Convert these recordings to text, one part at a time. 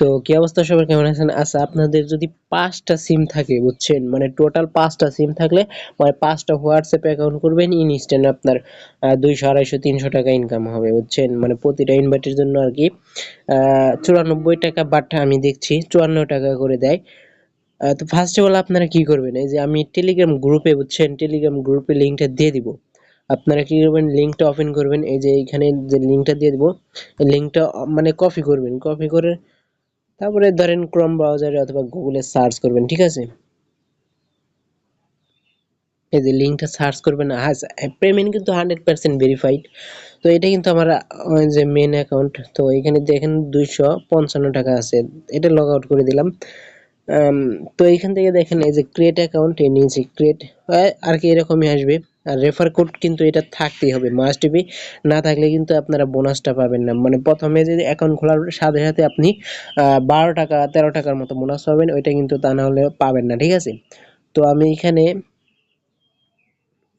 তো কি অবস্থা? সবার কেমন আছেন? আচ্ছা আপনাদের যদি পাঁচটা সিম থাকে, বুঝছেন? মানে টোটাল পাঁচটা সিম থাকলে মানে পাঁচটা হোয়াটসঅ্যাপ অ্যাকাউন্ট করবেন ইনস্ট্যান্ট আপনার দুইশো, আড়াইশো, তিনশো টাকা ইনকাম হবে, বুঝছেন? মানে প্রতিটা ইনভাইটের জন্য আর কি চুরানব্বই টাকা বাট আমি দেখছি, চুয়ান্ন টাকা করে দেয়। তো ফার্স্ট অফ অল আপনারা কি করবেন? এই যে আমি টেলিগ্রাম গ্রুপে বুঝছেন? টেলিগ্রাম গ্রুপে লিঙ্কটা দিয়ে দিব। আপনারা কি করবেন? লিঙ্কটা ওপেন করবেন। এই যে এখানে যে লিঙ্কটা দিয়ে দিব লিঙ্কটা মানে কপি করবেন। কপি করে তারপরে ধরেন ক্রোম ব্রাউজারে অথবা গুগলে সার্চ করবেন, ঠিক আছে? এই যে লিঙ্কটা সার্চ করবেন পেমেন্ট কিন্তু হান্ড্রেড পার্সেন্ট ভেরিফাইড তো এটা কিন্তু আমার যে মেন অ্যাকাউন্ট তো এখানে দেখেন দুইশো পঞ্চান্ন টাকা আছে। এটা লগ আউট করে দিলাম। তো এখান থেকে দেখেন এই যে ক্রিয়েট অ্যাকাউন্ট এ নিয়েছি ক্রিয়েট আর কি এরকমই আসবে। আর রেফার কোড কিন্তু এটা থাকতেই হবে মাস্ট বি না থাকলে কিন্তু আপনারা বোনাসটা পাবেন না। মানে প্রথমে যদি অ্যাকাউন্ট খোলার সাথে সাথে আপনি বারো টাকা, তেরো টাকার মতো বোনাস পাবেন, ওইটা কিন্তু তা না হলে পাবেন না, ঠিক আছে? তো আমি এখানে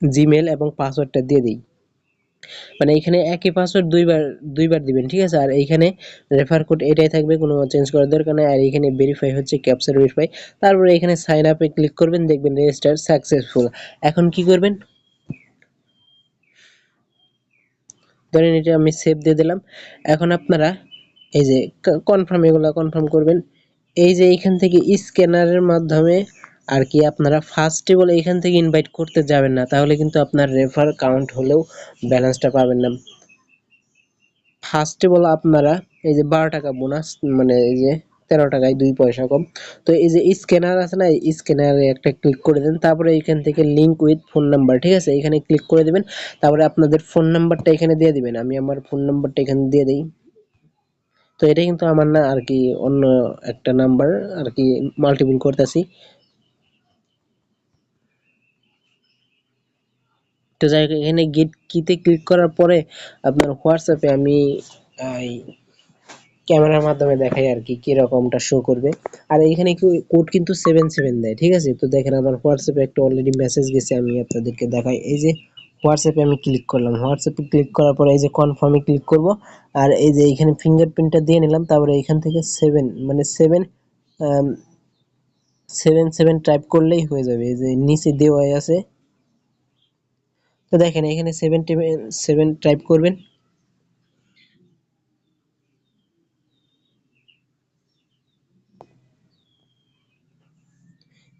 জিমেল এবং পাসওয়ার্ডটা দিয়ে দিই। মানে এখানে একই পাসওয়ার্ড দুইবার দুইবার দিবেন, ঠিক আছে? আর এইখানে রেফার কোড এটাই থাকবে, কোনো চেঞ্জ করার দরকার নেই। আর এখানে ভেরিফাই হচ্ছে ক্যাপচার ভেরিফাই তারপরে এখানে সাইন আপে ক্লিক করবেন, দেখবেন রেজিস্টার সাকসেসফুল এখন কি করবেন? ধরেন এটা আমি সেভ দিয়ে দিলাম। এখন আপনারা এই যে কনফার্ম এগুলো কনফার্ম করবেন। এই যে এইখান থেকে স্ক্যানারের মাধ্যমে আর কি আপনারা ফার্স্টে বলে এখান থেকে ইনভাইট করতে যাবেন না, তাহলে কিন্তু আপনার রেফার কাউন্ট হলেও ব্যালেন্সটা পাবেন না। ফার্স্টে বলে আপনারা, এই যে বারো টাকা বোনাস মানে এই যে তেরো টাকায় দুই পয়সা কম। তো এই যে স্ক্যানার আছে না স্ক্যানারে একটা ক্লিক করে দেন, তারপরে এখান থেকে লিঙ্ক উইথ ফোন নাম্বার ঠিক আছে? এখানে ক্লিক করে দেবেন, তারপরে আপনাদের ফোন নাম্বারটা এখানে দিয়ে দিবেন। আমি আমার ফোন নাম্বারটা এখানে দিয়ে দিই। তো এটা কিন্তু আমার না আর কি অন্য একটা নাম্বার আর কি মাল্টিপল করতেছি। তো যাই এখানে গেট কিতে ক্লিক করার পরে আপনার হোয়াটসঅ্যাপে আমি ক্যামেরার মাধ্যমে দেখাই আর কি কিরকমটা শো করবে। আর এখানে কোড কিন্তু সেভেন সেভেন দেয়, ঠিক আছে? তো দেখেন আমার হোয়াটসঅ্যাপে একটা অলরেডি মেসেজ গেছে, আমি আপনাদেরকে দেখাই। এই যে হোয়াটসঅ্যাপে আমি ক্লিক করলাম। হোয়াটসঅ্যাপে ক্লিক করার পরে এই যে কনফার্মে ক্লিক করব। আর এই যে এখানে ফিঙ্গারপ্রিন্টটা দিয়ে নিলাম, তারপরে এখান থেকে সেভেন মানে সেভেন সেভেন সেভেন টাইপ করলেই হয়ে যাবে। এই যে নিচে দেওয়াই আছে। তো দেখেন, এখানে সেভেন সেভেন টাইপ করবেন।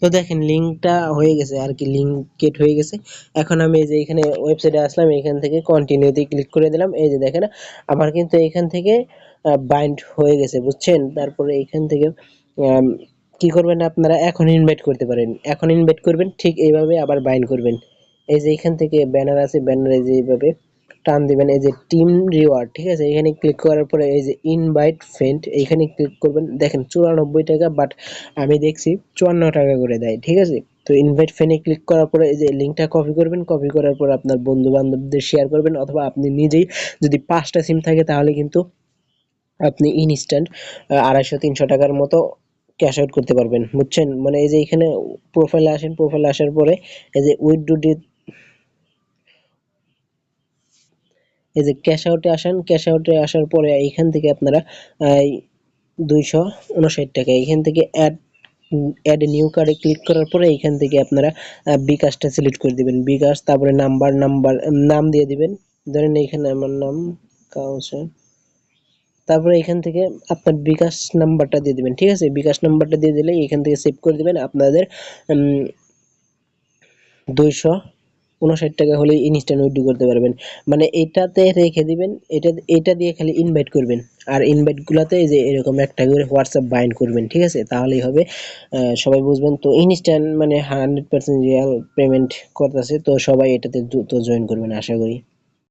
তো দেখেন লিঙ্কটা হয়ে গেছে, আর কি লিঙ্ক হয়ে গেছে। এখন আমি এই যে এখানে ওয়েবসাইটে আসলাম, এখান থেকে কন্টিনিউতে ক্লিক করে দিলাম। এই যে দেখেন, আমার কিন্তু এখান থেকে বাইন্ড হয়ে গেছে, বুঝছেন? তারপরে এখান থেকে কি করবেন আপনারা? এখন ইনভাইট করতে পারেন। এখন ইনভাইট করবেন, ঠিক এইভাবে আবার বাইন্ড করবেন। এই যে এখান থেকে ব্যানার আছে ব্যানারে যে এইভাবে টান দিবেন, এই যে টিম রিওয়ার্ড ঠিক আছে? এখানে ক্লিক করার পরে এই যে ইনভাইট ফ্রেন্ড এইখানে ক্লিক করবেন। দেখেন চুরানব্বই টাকা বাট আমি দেখছি চুয়ান্ন টাকা করে দেয়, ঠিক আছে? তো ইনভাইট ফ্রেন্ডে ক্লিক করার পরে এই যে লিঙ্কটা কপি করবেন কপি করার পর আপনার বন্ধু বান্ধবদের শেয়ার করবেন, অথবা আপনি নিজেই যদি পাঁচটা সিম থাকে, তাহলে কিন্তু আপনি ইনস্ট্যান্ট আড়াইশো, তিনশো টাকার মতো ক্যাশ আউট করতে পারবেন, বুঝছেন? মানে এই যে এখানে প্রোফাইলে আসেন প্রোফাইলে আসার পরে এই যে উইথ এই যে ক্যাশ আউটে আসেন ক্যাশ আউটে আসার পরে এইখান থেকে আপনারা দুইশো উনষাট টাকা। এখান থেকে অ্যাড অ্যাড নিউ কার্ডে ক্লিক করার পরে এইখান থেকে আপনারা বিকাশটা সিলেক্ট করে দিবেন। বিকাশ, তারপরে নাম্বার নাম্বার নাম দিয়ে দিবেন। ধরেন এইখানে আমার নাম কাউসার। তারপরে এখান থেকে আপনার বিকাশ নাম্বারটা দিয়ে দিবেন, ঠিক আছে? বিকাশ নাম্বারটা দিয়ে দিলে এখান থেকে সেভ করে দিবেন। আপনাদের দুইশো উনষাট টাকা হলে ইনস্ট্যান্ট উইথড্র করতে পারবেন। মানে এটাতে রেখে দিবেন, এটা এটা দিয়ে খালি ইনভাইট করবেন। আর ইনভাইটগুলোতে যে এরকম একটা করে হোয়াটসঅ্যাপ বাইন্ড করবেন, ঠিক আছে? তাহলেই হবে। সবাই বুঝবেন তো ইনস্ট্যান্ট মানে হান্ড্রেড পার্সেন্ট রিয়াল পেমেন্ট করতেছে, তো সবাই এটাতে দ্রুত জয়েন করবেন, আশা করি।